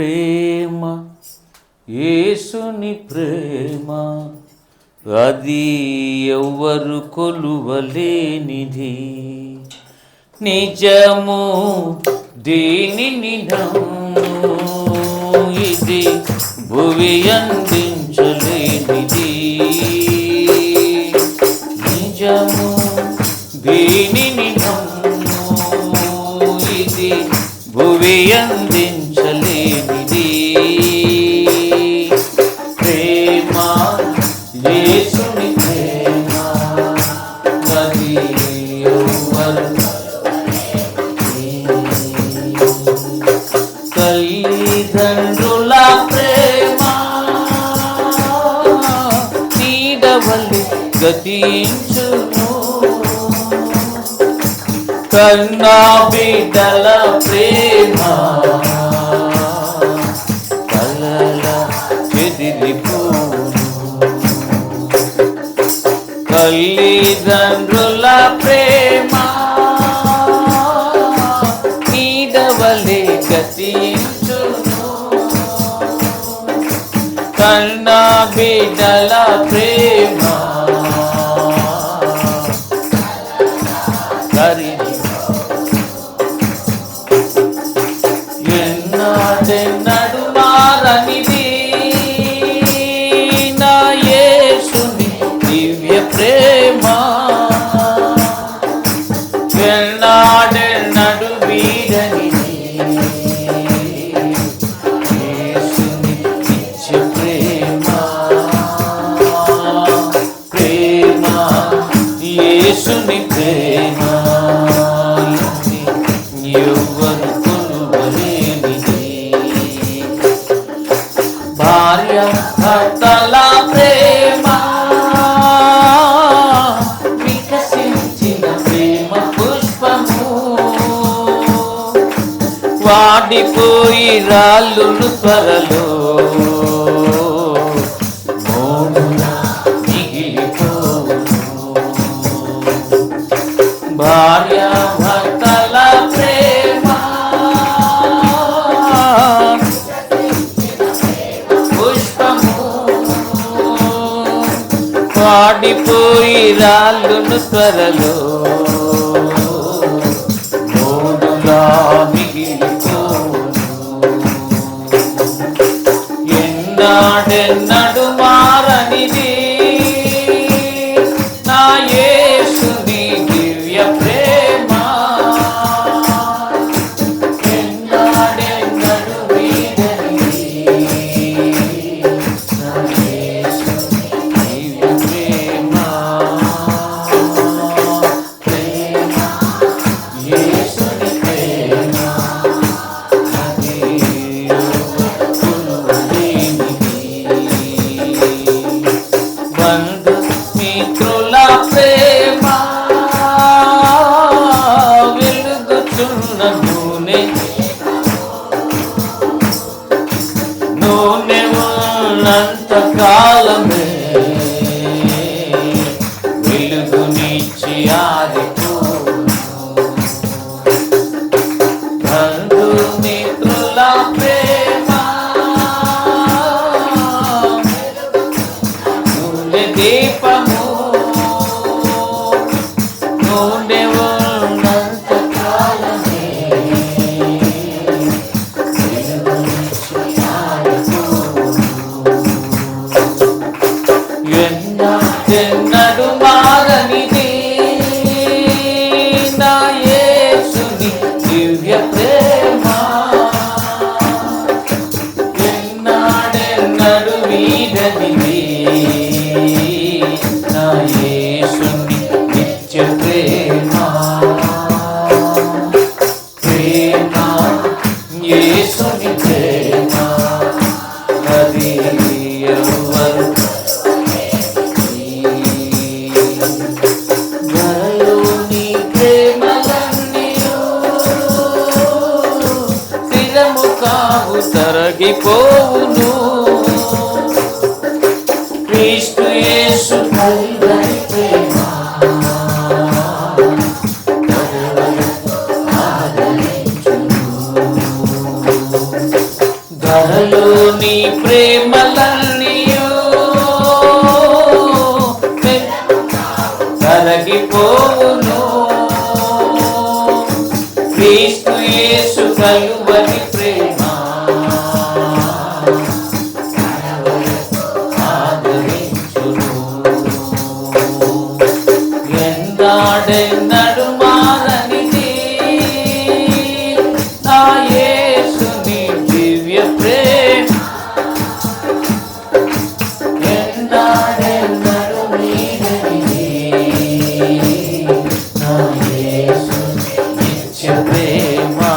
ప్రేమ యేసుని ప్రేమ అది ఎవ్వరు కొలువలేనిది. నిజము దీనిని ఇది భువి అందించలేనిది. నిజము దీనిని ఇది భువి అంది గతించును కన్నా బిడ్డల ప్రేమ. కలల చెదిరిపోను తల్లిదండ్రుల ప్రేమ. నీడవలే గతించును కన్నా బిడ్డల ప్రేమ. భార్య భర్తల ప్రేమ వికసించిన ప్రేమ పుష్పము వాడిపోయి రాళ్ళును త్వరలో వాడిపోయి రాళ్ళును త్వరలో tempo. యేసుని నిత్య ప్రేమ ప్రేమ యేసుని ప్రేమ అది ఎవరు ధరలోని ప్రేమలన్నీయు స్థిరము కావు తరగిపోవును ప్రేమలన్నీయు. తరగిపోవును. క్రీస్తు యేసు కలువని में